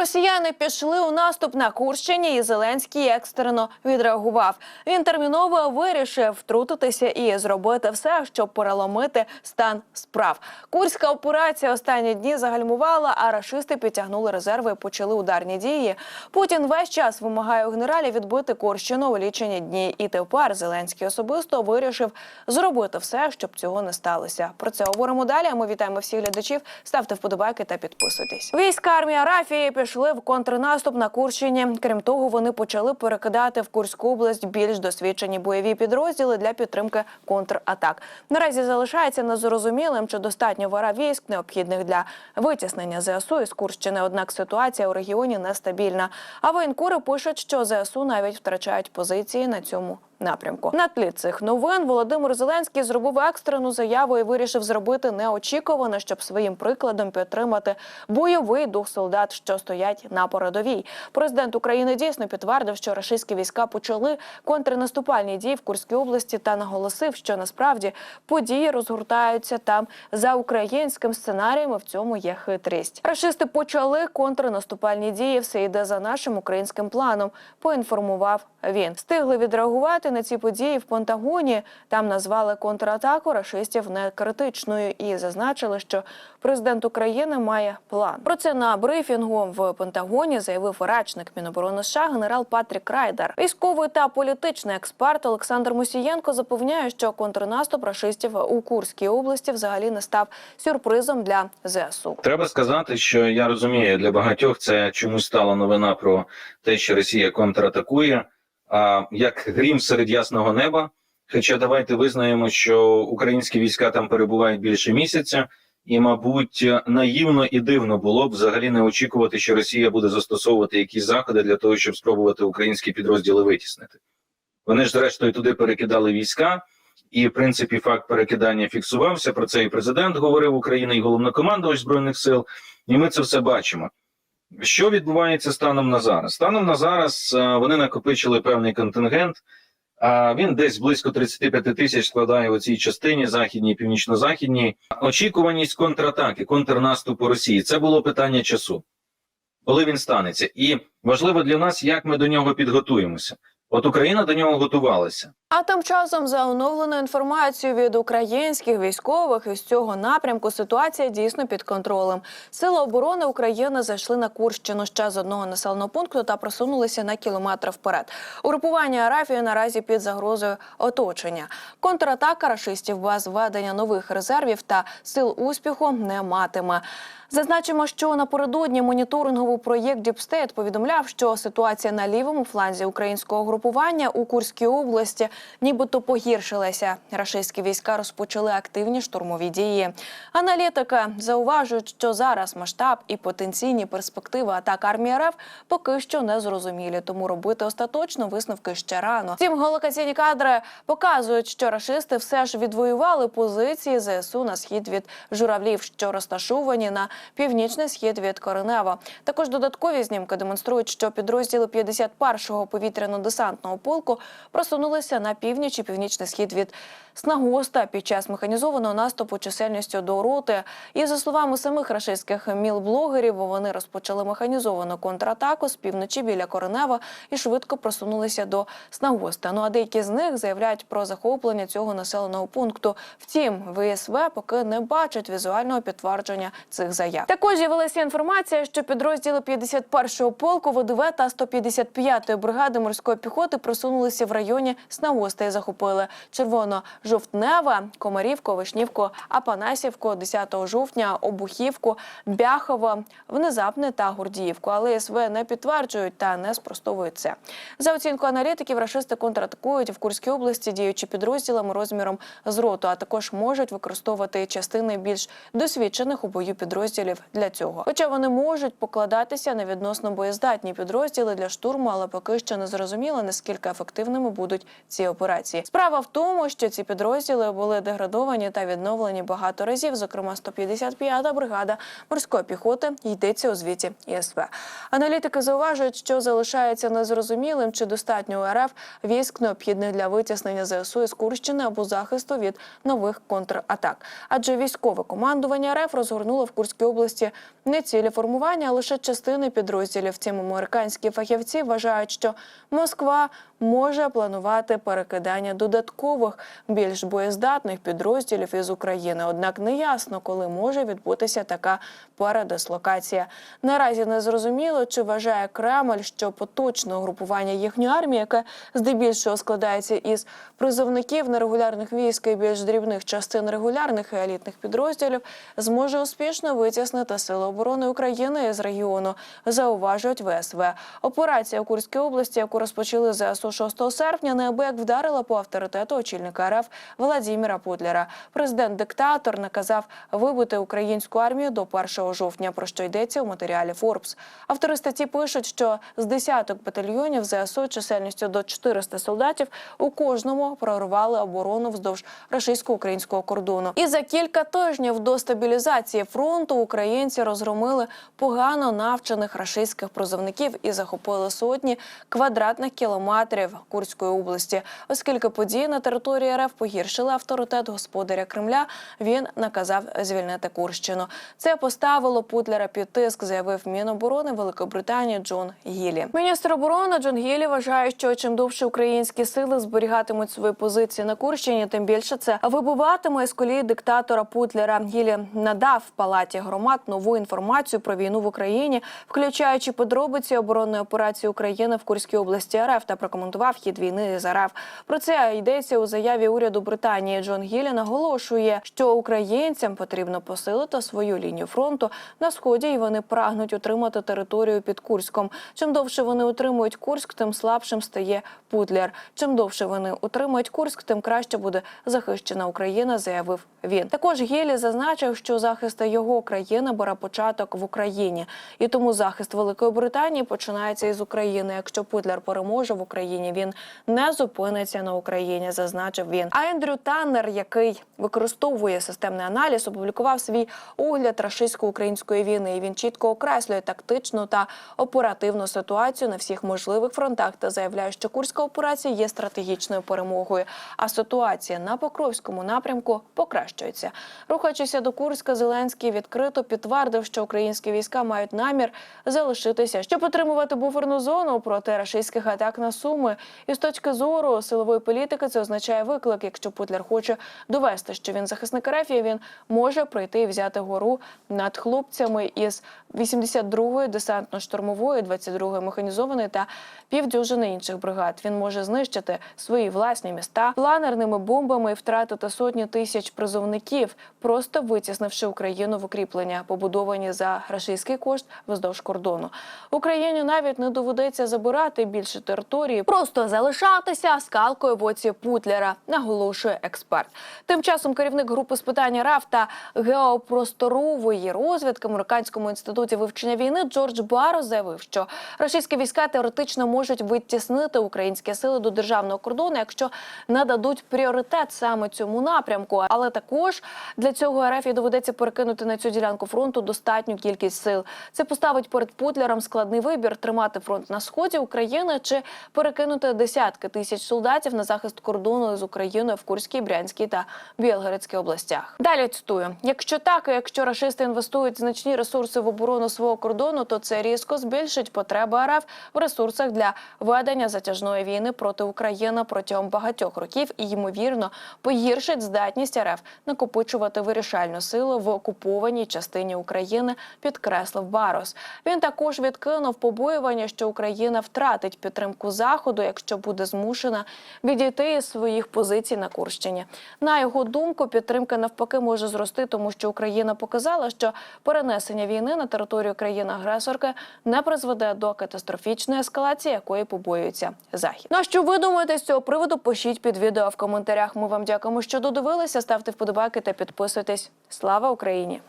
Росіяни пішли у наступ на Курщині, і Зеленський екстрено відреагував. Він терміново вирішив втрутитися і зробити все, щоб переломити стан справ. Курська операція останні дні загальмувала, а рашисти підтягнули резерви і почали ударні дії. Путін весь час вимагає у генералів відбити Курщину у лічені дні. І тепер Зеленський особисто вирішив зробити все, щоб цього не сталося. Про це говоримо далі. Ми вітаємо всіх глядачів. Ставте вподобайки та підписуйтесь. Війська армії Арафії пішли в контрнаступ на Курщині. Крім того, вони почали перекидати в Курську область більш досвідчені бойові підрозділи для підтримки контратак. Наразі залишається незрозумілим, чи достатньо вара військ необхідних для витіснення ЗСУ із Курщини. Однак ситуація у регіоні нестабільна. А воєнкури пишуть, що ЗСУ навіть втрачають позиції на цьому напрямку. На тлі цих новин Володимир Зеленський зробив екстрену заяву і вирішив зробити неочікувано, щоб своїм прикладом підтримати бойовий дух солдат, що стоять на передовій. Президент України дійсно підтвердив, що рашистські війська почали контрнаступальні дії в Курській області та наголосив, що насправді події розгортаються там за українським сценарієм. і В цьому є хитрість. Рашисти почали контрнаступальні дії. Все йде за нашим українським планом. Поінформував він. Встигли відреагувати на ці події в Пентагоні. Там назвали контратаку рашистів некритичною і зазначили, що президент України має план. Про це на брифінгу в Пентагоні заявив речник Міноборони США генерал Патрік Райдер. Військовий та політичний експерт Олександр Мусієнко запевняє, що контрнаступ рашистів у Курській області взагалі не став сюрпризом для ЗСУ. Треба сказати, що я розумію, для багатьох це чомусь стала новина про те, що Росія контратакує, як грім серед ясного неба. Хоча давайте визнаємо, що українські війська там перебувають більше місяця, і, мабуть, наївно і дивно було б взагалі не очікувати, що Росія буде застосовувати якісь заходи для того, щоб спробувати українські підрозділи витіснити. Вони ж, зрештою, туди перекидали війська, і в принципі факт перекидання фіксувався. Про це і президент говорив України, і головнокомандувач збройних сил. І ми це все бачимо. Що відбувається станом на зараз? Станом на зараз е, вони накопичили певний контингент. А він десь близько 35 тисяч складає у цій частині західній, північно-західній. Очікуваність контратаки, контрнаступу Росії це було питання часу, коли він станеться. І важливо для нас, як ми до нього підготуємося. От Україна до нього готувалася. А тим часом, за оновленою інформацією від українських військових із цього напрямку, ситуація дійсно під контролем. Сили оборони України зайшли на Курщину ще з одного населеного пункту та просунулися на кілометр вперед. Угрупування Арафії наразі під загрозою оточення. Контратака рашистів без введення нових резервів та сил успіху не матиме. Зазначимо, що напередодні моніторинговий проєкт Діпстейт повідомляв, що ситуація на лівому фланзі українського групування у Курській області нібито погіршилася. Рашистські війська розпочали активні штурмові дії. Аналітики зауважують, що зараз масштаб і потенційні перспективи атак армії РФ поки що не зрозумілі, тому робити остаточно висновки ще рано. Втім, голокаційні кадри показують, що рашисти все ж відвоювали позиції ЗСУ на схід від журавлів, що розташовані на північний схід від Коренева. Також додаткові знімки демонструють, що підрозділи 51-го повітряно-десантного полку просунулися на північ і північний схід від Снагоста під час механізованого наступу чисельністю до роти. І за словами самих рашистських мілблогерів, вони розпочали механізовану контратаку з півночі біля Коренева і швидко просунулися до Снагоста. Ну а деякі з них заявляють про захоплення цього населеного пункту. Втім, ВСВ поки не бачать візуального підтвердження цих заяв. Також з'явилася інформація, що підрозділи 51-го полку ВДВ та 155-ї бригади морської піхоти просунулися в районі Снагоста і захопили червоно-жовтневе, Комарівку, Вишнівку, Апанасівку, 10 жовтня, Обухівку, Бяхово, Внезапне та Гордіївку. Але СВ не підтверджують та не спростовують це. За оцінкою аналітиків, рашисти контратакують в Курській області, діючи підрозділами розміром з роту, а також можуть використовувати частини більш досвідчених у бою підрозділів для цього. Хоча вони можуть покладатися на відносно боєздатні підрозділи для штурму, але поки що не зрозуміло, наскільки ефективними будуть ці операції. Справа в тому, що ці підрозділи були деградовані та відновлені багато разів. Зокрема, 155-та бригада морської піхоти йдеться у звіті ІСВ. Аналітики зауважують, що залишається незрозумілим, чи достатньо у РФ військ необхідних для витіснення ЗСУ із Курщини або захисту від нових контратак. Адже військове командування РФ розгорнуло в Курській області не цілі формування, а лише частини підрозділів. Втім, американські фахівці вважають, що Москва може планувати перекидання додаткових більш боєздатних підрозділів із України. Однак неясно, коли може відбутися така передислокація. Наразі не зрозуміло, чи вважає Кремль, що поточне угрупування їхньої армії, яке здебільшого складається із призовників нерегулярних військ і більш дрібних частин регулярних і елітних підрозділів, зможе успішно витіснити сили оборони України з регіону. Зауважують ВСВ. Операція у Курській області, яку розпочали ЗСУ 6 серпня, неабияк вдарила по авторитету очільника РФ Владіміра Путлера. Президент-диктатор наказав вибити українську армію до 1 жовтня. Про що йдеться у матеріалі Форбс. Автори статті пишуть, що з десяток батальйонів ЗСУ чисельністю до 400 солдатів у кожному прорвали оборону вздовж російсько-українського кордону. І за кілька тижнів до стабілізації фронту українці розгромили погано навчених рашистських призовників і захопили сотні квадратних кілометрів Курської області. Оскільки події на території РФ погіршили авторитет господаря Кремля, він наказав звільнити Курщину. Це поставило Путлера під тиск, заявив Міноборони Великобританії Джон Гілі. Міністр оборони Джон Гілі вважає, що чим довше українські сили зберігатимуть свої позиції на Курщині, тим більше це вибиватиме із колії диктатора Путлера. Гілі надав палаті громад нову інформацію про війну в Україні, включаючи подробиці оборонної операції України в Курській області РФ та прокоментував хід війни з РФ. Про це йдеться у заяві уряду Британії. Джон Гілі наголошує, що українцям потрібно посилити свою лінію фронту на сході, і вони прагнуть утримати територію під Курськом. Чим довше вони утримують Курськ, тим слабшим стає Путлер. Чим довше вони утримують Курськ, тим краще буде захищена Україна, заявив він. Також Гілі зазначив, що захист його країни бере початок в Україні, і тому захист Великої Британії починається із України. Якщо Путлер переможе в Україні, він не зупиниться на Україні, зазначив він. Ендрю Таннер, який використовує системний аналіз, опублікував свій огляд рашистсько-української війни. І він чітко окреслює тактичну та оперативну ситуацію на всіх можливих фронтах та заявляє, що курська операція є стратегічною перемогою. А ситуація на Покровському напрямку покращується. Рухаючися до Курська, Зеленський відкрито підтвердив, що українські війська мають намір залишитися, щоб отримувати буферну зону проти рашистських атак на суми. І з точки зору силової політики це означає виклик. Якщо Путлер хоче довести, що він захисник РФ, він може прийти і взяти гору над хлопцями із 82-ї десантно-штурмової, 22-ї механізованої та півдюжини інших бригад. Він може знищити свої власні міста планерними бомбами і втратити сотні тисяч призовників, просто витіснивши Україну в укріплення, побудовані за рашистський кошт вздовж кордону. Україні навіть не доведеться забирати більше території, просто залишатися скалкою в оці Путлера, наголошує експерт. Тим часом керівник групи з питання РАФ та геопросторової розвідки американському інституті вивчення війни Джордж Баро заявив, що російські війська теоретично можуть витіснити українські сили до державного кордону, якщо нададуть пріоритет саме цьому напрямку. Але також для цього РФ і доведеться перекинути на цю ділянку фронту достатню кількість сил. Це поставить перед Путлером складний вибір тримати фронт на сході України чи перекинути десятки тисяч солдатів на захист кордону з Україною в Курській, Брянській та Білгородській областях. Далі цитую: якщо так, і якщо рашисти інвестують значні ресурси в оборону свого кордону, то це різко збільшить потреби РФ в ресурсах для ведення затяжної війни проти України протягом багатьох років і ймовірно погіршить здатність РФ накопичувати вирішальну силу в окупованій частині України, підкреслив Барос. Він також відкинув побоювання, що Україна втратить підтримку заходу, якщо буде змушена відійти із своїх позицій на Курщині. На його думку, підтримка навпаки може зрости, тому що Україна показала, що перенесення війни на територію країни-агресорки не призведе до катастрофічної ескалації, якої побоюється захід. На що ви думаєте з цього приводу? Пишіть під відео в коментарях. Ми вам дякуємо, що додивилися. Ставте вподобайки та підписуйтесь. Слава Україні!